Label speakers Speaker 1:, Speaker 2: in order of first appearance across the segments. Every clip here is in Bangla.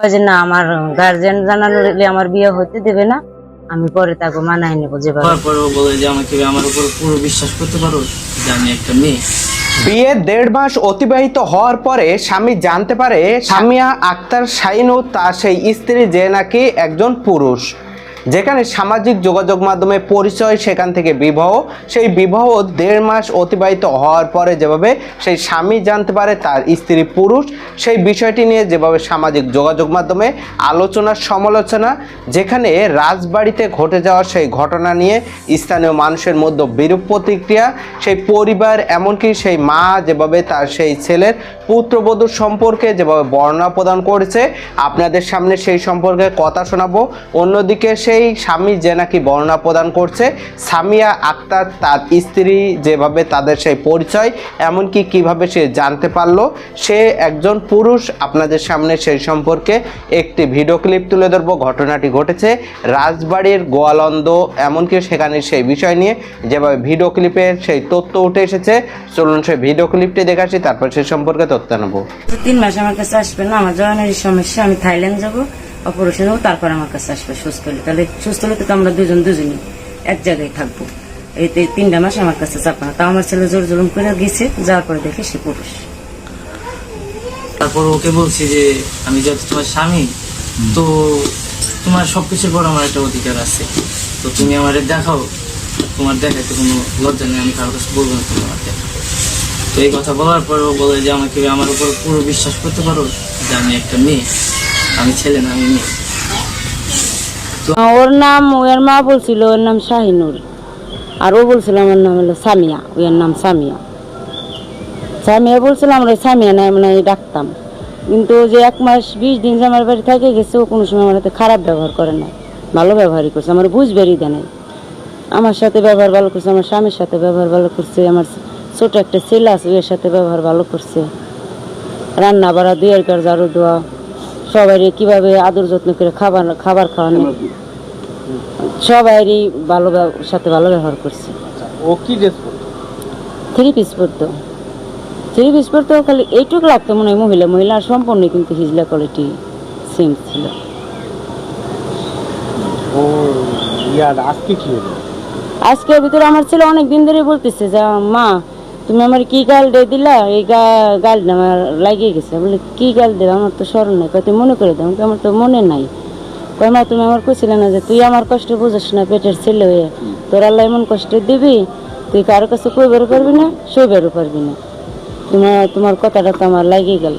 Speaker 1: কয় যে না আমার গার্জেন জানালে আমার বিয়ে হতে দেবে না আমি পরে তাকে মানায় নেব যেভাবে।
Speaker 2: বলে যে আমাকে আমার উপর পুরো বিশ্বাস করতে পারো যে আমি একটা মেয়ে।
Speaker 3: বিয়ে দেড় মাস অতিবাহিত হওয়ার পরে স্বামী জানতে পারে স্বামিয়া আক্তার শাইনু তার সেই স্ত্রী যে নাকি একজন পুরুষ। যেখানে সামাজিক যোগাযোগ মাধ্যমে পরিচয় সেখান থেকে বিবাহ, সেই বিবাহ দেড় মাস অতিবাহিত হওয়ার পরে যেভাবে সেই স্বামী জানতে পারে তার স্ত্রী পুরুষ, সেই বিষয়টি নিয়ে যেভাবে সামাজিক যোগাযোগ মাধ্যমে আলোচনা, সমালোচনা, যেখানে রাজবাড়িতে ঘটে যাওয়া সেই ঘটনা নিয়ে স্থানীয় মানুষের মধ্যে বিরূপ প্রতিক্রিয়া, সেই পরিবার এমনকি সেই মা যেভাবে তার সেই ছেলের পুত্রবধূ সম্পর্কে যেভাবে বর্ণনা প্রদান করেছে, আপনাদের সামনে সেই সম্পর্কে কথা শোনাবো। অন্যদিকে সেই স্বামী যে নাকি বর্ণনা প্রদান করছে, সামিয়া আক্তার তার স্ত্রী যেভাবে তাদের সেই পরিচয়, এমনকি কীভাবে সে জানতে পারল, সে একজন পুরুষ, আপনাদের সামনে সেই সম্পর্কে একটি ভিডিও ক্লিপ তুলে ধরবো। ঘটনাটি ঘটেছে রাজবাড়ির গোয়ালন্দ, এমনকি সেখানে সেই বিষয় নিয়ে যেভাবে ভিডিও ক্লিপের সেই তথ্য উঠে এসেছে। চলুন সেই ভিডিও ক্লিপটি দেখাচ্ছি তারপর সে সম্পর্কে তথ্য নেব।
Speaker 1: তিন মাস আমার কাছে আসবে না, আমার জয়েনের সমস্যা, আমি থাইল্যান্ড যাব। অপারেশন হব তারপর আমার কাছে আসবে সুস্থ হলে। তাহলে সুস্থ হলে তো আমরা দুজন দুজনই এক জায়গায় থাকব। এই তো এই তিনটা মাস আমার কাছে চাপা না। তা আমার ছেলে জোর জুলুম করে গেছে যাওয়ার পরে দেখে সে পুরুষ।
Speaker 2: তারপর ওকে বলছি যে আমি যেহেতু তোমার স্বামী তো তোমার সবকিছুর পর আমার একটা অধিকার আছে। তো তুমি আমার দেখাও তোমার দেখাতে কোনো লজ্জা নেই আমি কারোর কাছে বলব না তুমি আমাকে তো এই কথা বলার পর ও বলে যে আমাকে আমার উপর পুরো বিশ্বাস করতে পারো যে আমি একটা মেয়ে। আমি ছেলে না, আমি
Speaker 1: ওর নাম, ওর মা বলছিল ওর নাম শাহিনুর। আর ও বলছিল আমার নাম হলো সামিয়া, ওর নাম সামিয়া। সামিয়া বলছিল, আমরা সামিয়া নাই মানে ডাকতাম। কিন্তু যে এক মাস বিশ দিন যে আমার বাড়ি থেকে গেছে, ও কোনো সময় আমার সাথে খারাপ ব্যবহার করে না ভালো ব্যবহারই করছে, আমার বুঝবেরই দেয় নাই। আমার সাথে ব্যবহার ভালো করছে, আমার স্বামীর সাথে ব্যবহার ভালো করছে, আমার ছোট একটা ছেলে আছে, ওর সাথে ব্যবহার ভালো করছে। রান্না বাড়া, দুয়ের কার ঝাড়ু দেওয়া সবাই কীভাবে আদর যত্ন করে খাবার খাবার খাওয়ানো? সবাইরই ভালো সাথে ভালো ব্যবহার করছে।
Speaker 3: ও কি ড্রেস
Speaker 1: থ্রি পিস পরতো। থ্রি পিস পরতো খালি এইটুকু লাগতো মনে হয় মহিলা। মহিলা সম্পূর্ণ কিন্তু হিজলা কোয়ালিটি সেম ছিল।
Speaker 3: ও আজকে
Speaker 1: ভিতরে আমার ছেলে অনেক দিন ধরে বলতেছে যে মা তুমি আমার কি গাল দিয়ে দিলা? এই গা- গালটা আমার লাগিয়ে গেছে। বলে, কি গাল দেবে আমার তো স্মরণ নাই। তুই মনে করে দাও আমি আমার তো মনে নাই। কয়, মা, তুমি আমার কইছিলে না যে তুই আমার কষ্ট বুঝিস না, পেটের ছেলে হয়ে। তোর আল্লাহ এমন কষ্ট দিবি, তুই কারও কাছে কইবারও পারবি না, সইবারও পারবি না। তোমার তোমার কথাটা তো আমার লাগিয়ে গেল।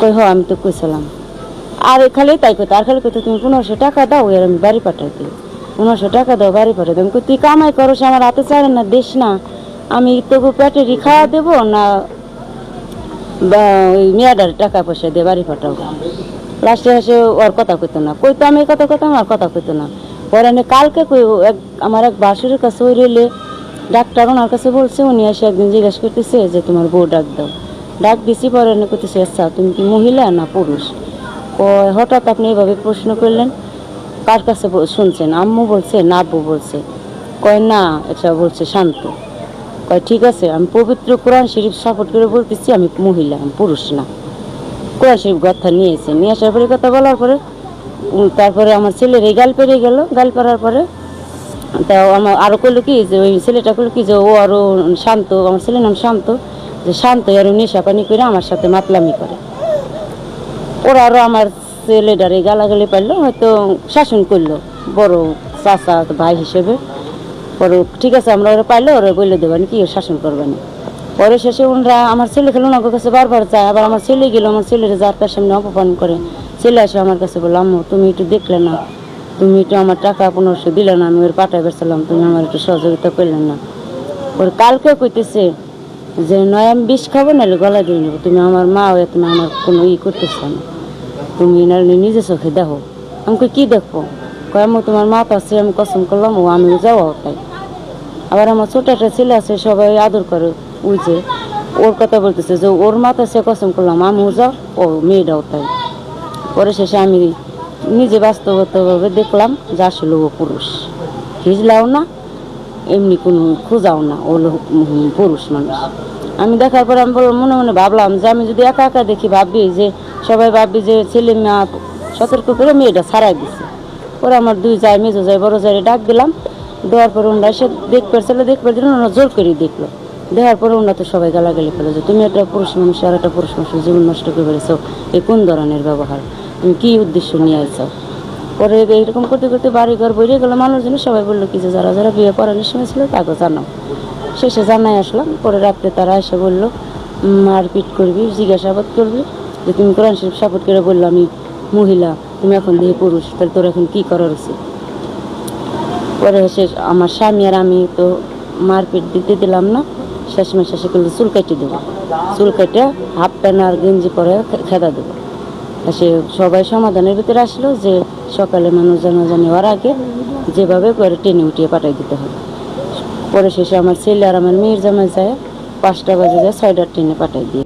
Speaker 1: কই হ আমি তো কইছিলাম। আর খালি তাই কইতো, আর খালি কইতো, তুমি পনেরোশো টাকা দাও, এর আমি বাড়ি পাঠাই দিই। পনেরোশো টাকা দাও, বাড়ি পাঠাই দিই। তুই কামাই করো, সে আমার হাতে চাড়ে না দেশ না। আমি তবু পেটেরই খাওয়া দেবো না, বা ওই টাকা পয়সা দিয়ে বাড়ি পাঠাবো? লাস্টে এসে ওর কথা কইতো না। কইতো আমি কথা কইতাম আর কথা কইতো না। পরে আমি কালকে কই এক, আমার এক বাসুরের কাছে ওই রেলে ডাক্তার ওনার কাছে বলছে, উনি এসে একদিন জিজ্ঞাসা করতেছে, যে তোমার বউ ডাক দাও। ডাক দিছি, পরে এনে করতেছে আচ্ছা তুমি কি মহিলা না পুরুষ? কয়, হঠাৎ আপনি এভাবে প্রশ্ন করলেন, কার কাছে শুনছেন? আম্মু বলছে না আব্বু বলছে। কয়, না এটা বলছে, শান্ত। কয়, ঠিক আছে, আমি পবিত্র কোরআন শরীফ সাপোর্ট করে বলতেছি, আমি মহিলা, আমি পুরুষ না। কোরআন শরীফ কথা নিয়ে এসে নিয়ে আসার পরে কথা বলার পরে তারপরে আমার ছেলের এই গাল পেরিয়ে গেল। গাল পারার পরে, তা আমার আরও কইলো কি যে, ওই ছেলেটা করল কি যে, ও আরও শান্ত, আমার ছেলের নাম শান্ত, যে শান্ত আরও নেশা পানি করে আমার সাথে মাতলামি করে। ওরা আরও আমার ছেলেটারে গালাগালি পারল, হয়তো শাসন করল, বড় চাচা ভাই হিসেবে। পরে ঠিক আছে আমরা ওরা পাইলে ওরা বলে দেবেন কি শাসন করবেন পরে শেষে ওনারা আমার ছেলে খেলো ওনার কাছে বারবার যায় আবার আমার ছেলে গেলো আমার ছেলের যার তার সামনে অপমান করে। ছেলে আসে আমার কাছে বলল আম্মু তুমি একটু দেখলে না তুমি একটু আমার টাকা পনেরোশো দিলে না আমি ওর পাঠাই বেরছিলাম তুমি আমার একটু সহযোগিতা করলে না। ওর কালকে কইতেছে যে নয় আমি বিষ খাব নাহলে গলা দিয়ে নেব। তুমি আমার মা হয়ে তুমি আমার কোনো ই করতেছো না। তুমি নাহলে নিজে চোখে দেখো। আমি কই, কি দেখব? কয় আমি তোমার মা পাশে আমি কসম করলাম ও আমি যাও তাই। আবার আমার ছোট একটা ছেলে আছে, সবাই আদর করে, ওই যে ওর কথা বলতেছে যে ওর মাথা সে কসম করলাম আমিও যাও ও মেয়েটাও তাই। পরে শেষে আমি নিজে বাস্তবতভাবে দেখলাম যে আসলে ও পুরুষ। হিজলাও না, এমনি কোনো খোঁজাও না, ও পুরুষ মানুষ। আমি দেখার পরে আমি বললাম, মনে মনে ভাবলাম যে আমি যদি একা একা দেখি ভাবি যে, সবাই ভাবি যে ছেলে মেয়ে সতর্ক করে মেয়েটা ছাড়াই দিছে। পরে আমার দুই যায় মেজো যায় বড় যায় ডাক দিলাম দেওয়ার পরে ওনারা এসে দেখতে ছেলে দেখতে দিল ওনারা জোর করে দেখল। দেওয়ার পরে ওনারা তো সবাই গালাগালি ফেলে যে, তুমি একটা পুরুষ মানুষ, আর একটা পুরুষ মানুষের জীবন নষ্ট করে ফেলেছো। এই কোন ধরনের ব্যবহার? তুমি কী উদ্দেশ্য নিয়ে আইছো? পরে এইরকম করতে করতে বাড়ি ঘর বেরিয়ে গেলো। মানুষজন সবাই বলল, কি যে যারা যারা বিয়ে করানোর সময় ছিল তাকে জানাও শেষে জানাই আসলাম। পরে রাত্রে তারা এসে বলল, মারপিট করবি, জিজ্ঞাসাবাদ করবি, যে তুমি কোরআন শরীফ সাপোর্ট করে বলল, আমি মহিলা, তুমি এখন দিয়ে পুরুষ, তাহলে তোর এখন কী করার উচিত পরে সে আমার স্বামী আর আমি তো মারপিট দিতে দিলাম না। শেষমেশ শেষে করল চুল কেটে দেবো। চুল কেটে হাফ প্যান্ট আর গেঞ্জি পরে খেদা দেবো। সে সবাই সমাধানের ভিতরে আসলো যে সকালে মানুষ জানাজানি হওয়ার আগে যেভাবে করে টেনে উঠিয়ে পাঠিয়ে দিতে হবে। পরে শেষে আমার ছেলে আর আমার মেয়ের জামাই যায়, পাঁচটা বাজে যায় ছয়টার ট্রেনে পাঠিয়ে দিয়ে।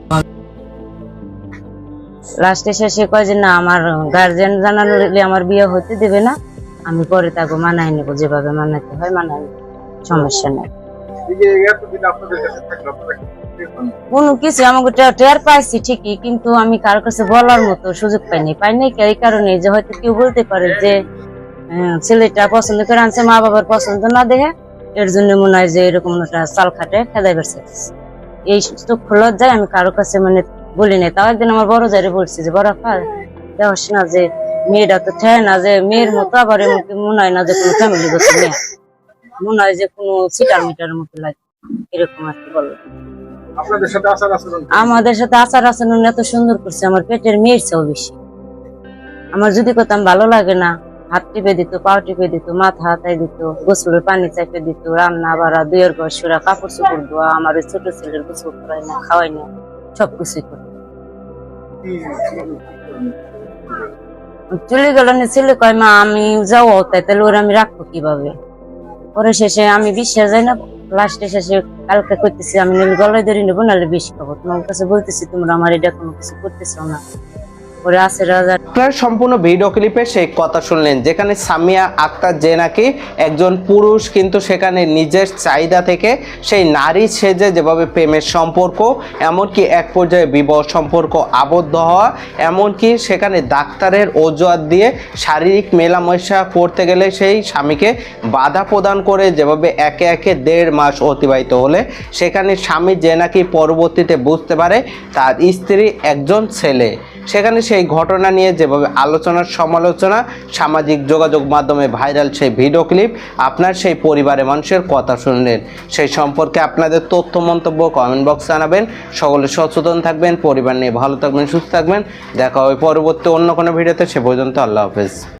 Speaker 1: লাস্টে শেষে কয় যে না, আমার গার্জেন জানালে আমার বিয়ে হতে দেবে না। আমি পরে তাকে মানাই নেব যেভাবে মানাতে হয় মানাই সমস্যা নেই। কোনো কিছু আমাকে টের পাইছি ঠিকই কিন্তু আমি কারও কাছে বলার মতো সুযোগ পাইনি। পাইনি এই কারণে যে হয়তো কেউ বলতে পারে যে ছেলেটা পছন্দ করে আনছে মা বাবার পছন্দ না দেখে এর জন্য মনে হয় যে এরকম একটা চাল খাটে খেদাই বেড়ছে এই চক্ষু লজ্জায় আমি কারোর কাছে মানে বলি নাই। তাও একদিন আমার বড় জারে বলছি যে বড় দেওয়াস না যে মেয়েটা তো ঠেয় না যে মেয়ের মতো আবার এমনকি মনে হয় না যে কোনো ফ্যামিলিগত মেয়ে মনে হয় যে কোনো সিটার মিটারের মতো লাগে। এরকম আর কি বলো।
Speaker 4: আপনাদের আচার আচরণ
Speaker 1: আমাদের সাথে আচার আচরণ এত সুন্দর করছে আমার পেটের মেয়ের চেয়েও বেশি। আমার যদি করতাম ভালো লাগে না হাত টিপে দিত পাও টিপে দিত মাথা হাতায় দিত গোসলের পানি চাপে দিত রান্না বাড়া দুইয়ের ঘর সুরা কাপড় চোপড় ধোয়া আমার ওই ছোট ছেলের গোসল করাই না খাওয়াই না সবকিছুই করতো চলে গেল না ছেলে, কয়, মা, আমি যাও, তাই তাহলে ওরা আমি রাখব কীভাবে? পরে শেষে আমি বিশ্বাস যাই না লাস্টে শেষে কালকে করতেছি আমি গলায় ধরে নেব, নাহলে বেশি খাব। তোমার কাছে বলতেছি, তোমরা আমার এটা কোনো কিছু করতেছো না।
Speaker 3: আপনারা সম্পূর্ণ ভিডিও ক্লিপে সেই কথা শুনলেন, যেখানে সামিয়া আক্তার যে নাকি একজন পুরুষ, কিন্তু সেখানে নিজের চাহিদা থেকে সেই নারী সেজে যেভাবে প্রেমের সম্পর্ক, এমনকি এক পর্যায়ে বিবাহ সম্পর্ক আবদ্ধ হওয়া, এমনকি সেখানে ডাক্তারের অজুহাত দিয়ে শারীরিক মেলামেশা করতে গেলে সেই স্বামীকে বাধা প্রদান করে যেভাবে একে একে দেড় মাস অতিবাহিত হলে, সেখানে স্বামী যে নাকি পরবর্তীতে বুঝতে পারে, তার স্ত্রী একজন ছেলে। সেখানে সেই ঘটনা নিয়ে যেভাবে আলোচনার সমালোচনা, সামাজিক যোগাযোগ মাধ্যমে ভাইরাল সেই ভিডিও ক্লিপ, আপনার সেই পরিবারের মানুষের কথা শুনলেন। সেই সম্পর্কে আপনাদের তথ্য, মন্তব্য কমেন্ট বক্স জানাবেন। সকলে সচেতন থাকবেন, পরিবার নিয়ে ভালো থাকবেন, সুস্থ থাকবেন। দেখা হবে পরবর্তী অন্য কোনো ভিডিওতে, সে পর্যন্ত আল্লাহ হাফেজ।